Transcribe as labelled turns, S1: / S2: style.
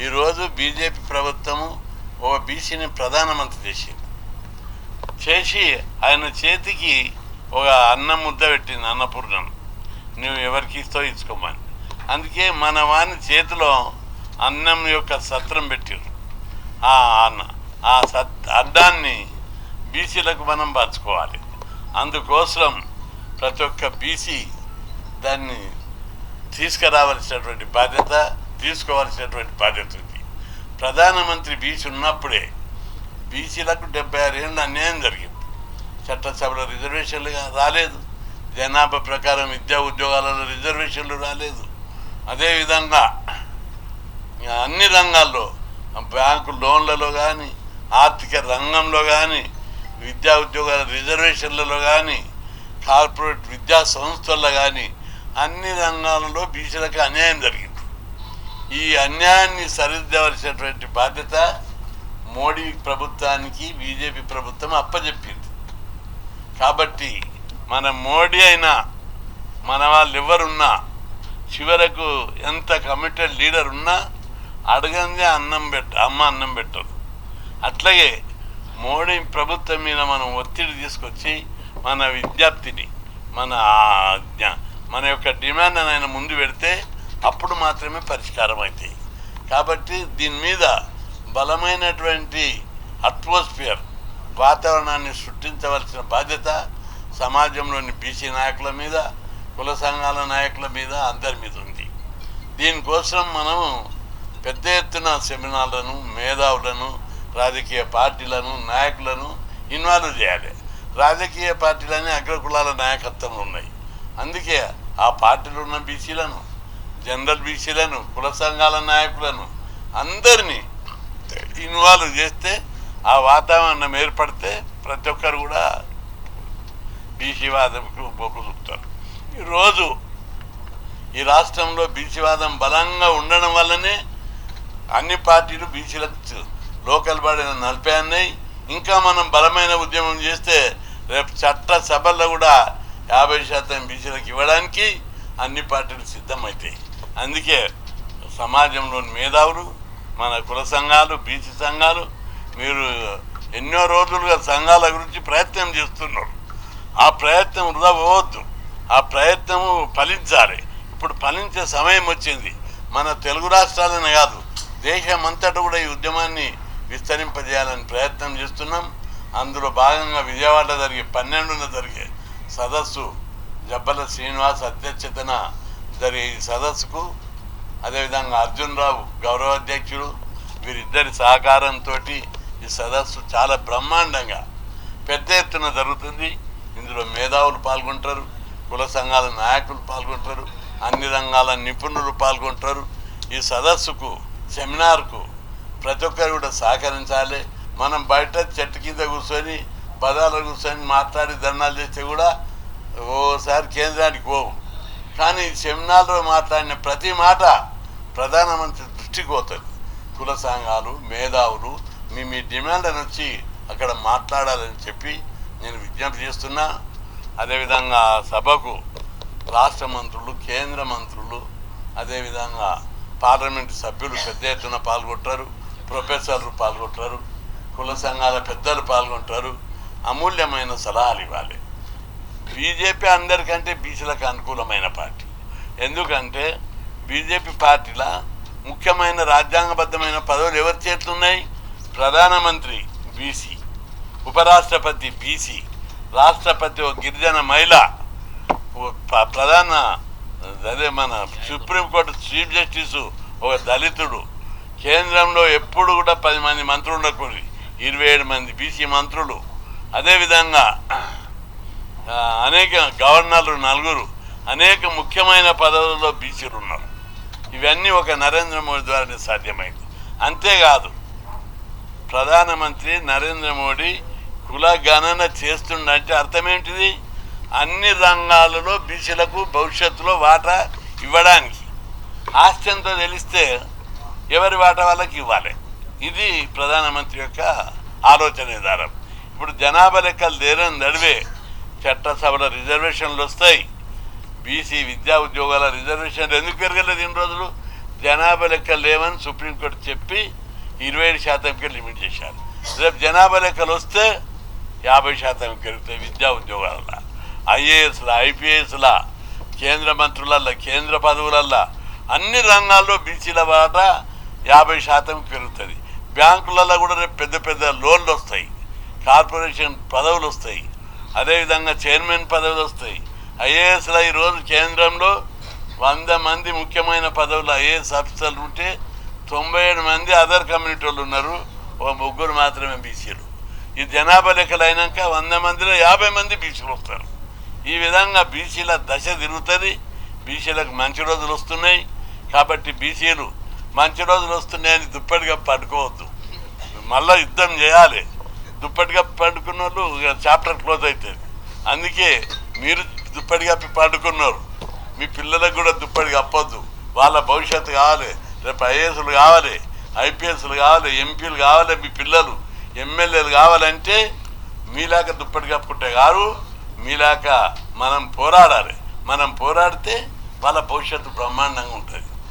S1: ఈరోజు బీజేపీ ప్రభుత్వము ఒక బీసీని ప్రధానమంత్రి చేసింది. చేసి ఆయన చేతికి ఒక అన్నం ముద్ద పెట్టింది అన్నపూర్ణం నువ్వు ఎవరికి ఇస్తావు ఇచ్చుకోమని. అందుకే మన వాని చేతిలో అన్నం యొక్క సత్రం పెట్టారు ఆ అన్న ఆ సత్ అడ్డాన్ని బీసీలకు మనం పంచుకోవాలి. అందుకోసం ప్రతి ఒక్క బీసీ దాన్ని తీసుకురావాల్సినటువంటి బాధ్యత తీసుకోవాల్సినటువంటి బాధ్యత ఉంది. ప్రధానమంత్రి బీసీ ఉన్నప్పుడే బీసీలకు డెబ్బై ఆరు ఏళ్ళు అన్యాయం జరిగింది. చట్టసభలో రిజర్వేషన్లు రాలేదు. జనాభా ప్రకారం విద్యా ఉద్యోగాలలో రిజర్వేషన్లు రాలేదు. అదేవిధంగా అన్ని రంగాల్లో బ్యాంకు లోన్లలో కానీ ఆర్థిక రంగంలో కానీ విద్యా ఉద్యోగాల రిజర్వేషన్లలో కానీ కార్పొరేట్ విద్యా సంస్థల్లో కానీ అన్ని రంగాలలో బీసీలకు అన్యాయం జరిగింది. ఈ అన్యాయాన్ని సరిదిద్దవలసినటువంటి బాధ్యత మోడీ ప్రభుత్వానికి బీజేపీ ప్రభుత్వం అప్పజెప్పింది. కాబట్టి మన మోడీ అయినా మన వాళ్ళు ఎవరున్నా చివరకు ఎంత కమిటెడ్ లీడర్ ఉన్నా అడగందే అన్నం పెట్ట అమ్మ అన్నం పెట్టదు. అట్లాగే మోడీ ప్రభుత్వం మీద మనం ఒత్తిడి తీసుకొచ్చి మన విద్యార్థిని మన మన యొక్క డిమాండ్ ఆయన ముందు పెడితే అప్పుడు మాత్రమే పరిష్కారం అవుతాయి కాబట్టి దీని మీద బలమైనటువంటి అట్మాస్ఫియర్ వాతావరణాన్ని సృష్టించవలసిన బాధ్యత సమాజంలోని బీసీ నాయకుల మీద కుల సంఘాల నాయకుల మీద అందరి మీద ఉంది. దీనికోసం మనము పెద్ద ఎత్తున సెమినార్లను మేధావులను రాజకీయ పార్టీలను నాయకులను ఇన్వాల్వ్ చేయాలి. రాజకీయ పార్టీలని అగ్రకులాల నాయకత్వంలో ఉన్నాయి. అందుకే ఆ పార్టీలు ఉన్న బీసీలను జనరల్ బీసీలను కుల సంఘాల నాయకులను అందరినీ ఇన్వాల్వ్ చేస్తే ఆ వాతావరణం ఏర్పడితే ప్రతి ఒక్కరు కూడా బీసీవాదంకు మొగ్గు చూపుతారు. ఈరోజు ఈ రాష్ట్రంలో బీసీవాదం బలంగా ఉండడం వల్లనే అన్ని పార్టీలు బీసీలకు లోకల్ బాడీని నలిపే అన్నాయి. ఇంకా మనం బలమైన ఉద్యమం చేస్తే రేపు చట్ట సభల్లో కూడా యాభై శాతం బీసీలకు ఇవ్వడానికి అన్ని పార్టీలు సిద్ధమవుతాయి అందుకే సమాజంలోని మేధావులు మన కుల సంఘాలు బీసీ సంఘాలు మీరు ఎన్నో రోజులుగా సంఘాల గురించి ప్రయత్నం చేస్తున్నారు. ఆ ప్రయత్నం వృధా పోవద్దు. ఆ ప్రయత్నము ఫలించాలి. ఇప్పుడు ఫలించే సమయం వచ్చింది. మన తెలుగు రాష్ట్రాలనే కాదు దేశం అంతటా కూడా ఈ ఉద్యమాన్ని విస్తరింపజేయాలని ప్రయత్నం చేస్తున్నాం. అందులో భాగంగా విజయవాడ జరిగే పన్నెండున జరిగే సదస్సు జబ్బల శ్రీనివాస్ అధ్యక్షతన జరిగే ఈ సదస్సుకు అదేవిధంగా అర్జున్ రావు వీరిద్దరి సహకారంతో ఈ సదస్సు చాలా బ్రహ్మాండంగా పెద్ద ఎత్తున జరుగుతుంది. ఇందులో మేధావులు పాల్గొంటారు కుల సంఘాల నాయకులు పాల్గొంటారు అన్ని రంగాల నిపుణులు పాల్గొంటారు. ఈ సదస్సుకు సెమినార్కు ప్రతి ఒక్కరు కూడా సహకరించాలి. మనం బయట చెట్టు కింద కూర్చొని పదాలు కూర్చొని మాట్లాడి ధర్నాలు చేస్తే కూడా ఓసారి కేంద్రానికి పోవు. కానీ సెమినార్లో మాట్లాడిన ప్రతి మాట ప్రధానమంత్రి దృష్టికి పోతుంది. కుల సంఘాలు మేధావులు మీ మీ డిమాండ్లను వచ్చి అక్కడ మాట్లాడాలని చెప్పి నేను విజ్ఞప్తి చేస్తున్నా. అదేవిధంగా సభకు రాష్ట్ర మంత్రులు కేంద్ర మంత్రులు అదేవిధంగా పార్లమెంటు సభ్యులు పెద్ద ఎత్తున పాల్గొంటారు ప్రొఫెసర్లు పాల్గొంటారు కుల సంఘాల పెద్దలు పాల్గొంటారు. అమూల్యమైన సలహాలు ఇవ్వాలి. బీజేపీ అందరికంటే బీసీలకు అనుకూలమైన పార్టీ. ఎందుకంటే బీజేపీ పార్టీల ముఖ్యమైన రాజ్యాంగబద్ధమైన పదవులు ఎవరి చేతులు ఉన్నాయి ప్రధానమంత్రి బీసీ ఉపరాష్ట్రపతి బీసీ రాష్ట్రపతి ఒక గిరిజన మహిళ ప్రధాన అదే మన సుప్రీంకోర్టు చీఫ్ జస్టిస్ ఒక దళితుడు. కేంద్రంలో ఎప్పుడు కూడా పది మంది మంత్రులు ఉండకూడదు. ఇరవై ఏడు మంది బీసీ మంత్రులు. అదేవిధంగా అనేక గవర్నర్లు నలుగురు అనేక ముఖ్యమైన పదవుల్లో బీసీలు ఉన్నారు ఇవన్నీ ఒక నరేంద్ర మోడీ ద్వారానే సాధ్యమైంది. అంతేకాదు ప్రధానమంత్రి నరేంద్ర మోడీ కుల గణన చేస్తుండంటే అర్థమేంటిది? అన్ని రంగాలలో బీసీలకు భవిష్యత్తులో వాటా ఇవ్వడానికి. ఆశ్చర్యంతో తెలిస్తే ఎవరి వాటా వాళ్ళకి ఇవ్వాలి? ఇది ప్రధానమంత్రి యొక్క ఆలోచన విధానం ఇప్పుడు జనాభా లెక్కలు దేరం నడివే. చట్టసభల రిజర్వేషన్లు వస్తాయి. బీసీ విద్యా ఉద్యోగాల రిజర్వేషన్లు ఎందుకు పెరగలేదు ఇన్ని రోజులు? జనాభా లెక్కలు లేవని సుప్రీంకోర్టు చెప్పి ఇరవై ఏడు శాతంకే లిమిట్ చేశారు. రేపు జనాభా లెక్కలు వస్తే యాభై శాతం పెరుగుతాయి విద్యా ఉద్యోగాల ఐఏఎస్ల ఐపీఎస్ల కేంద్ర మంత్రులల్లా కేంద్ర పదవులల్లా. అన్ని రంగాల్లో బీసీల బాట యాభై శాతం పెరుగుతుంది. బ్యాంకులలో కూడా రేపు పెద్ద పెద్ద లోన్లు వస్తాయి. కార్పొరేషన్ పదవులు వస్తాయి. అదేవిధంగా చైర్మన్ పదవులు వస్తాయి. ఐఏఎస్లో ఈరోజు కేంద్రంలో వంద మంది ముఖ్యమైన పదవులు ఐఏఎస్ ఆఫీసర్లు ఉంటే తొంభై ఏడు మంది అదర్ కమ్యూనిటీ వాళ్ళు ఉన్నారు. ఒక ముగ్గురు మాత్రమే బీసీలు. ఈ జనాభా లెక్కలు అయినాక వంద మందిలో యాభై మంది బీసీలు వస్తారు. ఈ విధంగా బీసీల దశ తిరుగుతుంది. బీసీలకు మంచి రోజులు వస్తున్నాయి. కాబట్టి బీసీలు మంచి రోజులు వస్తున్నాయని దుప్పటిగా పట్టుకోవద్దు. మళ్ళా యుద్ధం చేయాలి. దుప్పటిగా వాళ్ళు చాప్టర్ క్లోజ్ అవుతుంది అందుకే మీరు దుప్పటి కప్పి పడుకున్నారు. మీ పిల్లలకు కూడా దుప్పటి కప్పొద్దు. వాళ్ళ భవిష్యత్తు కావాలి. రేపు ఐఏఎస్లు కావాలి ఐపీఎస్లు కావాలి ఎంపీలు కావాలి మీ పిల్లలు ఎమ్మెల్యేలు కావాలంటే మీలాక దుప్పటి కప్పుకుంటే కాదు మీలాక మనం పోరాడాలి. మనం పోరాడితే వాళ్ళ భవిష్యత్తు బ్రహ్మాండంగా ఉంటుంది.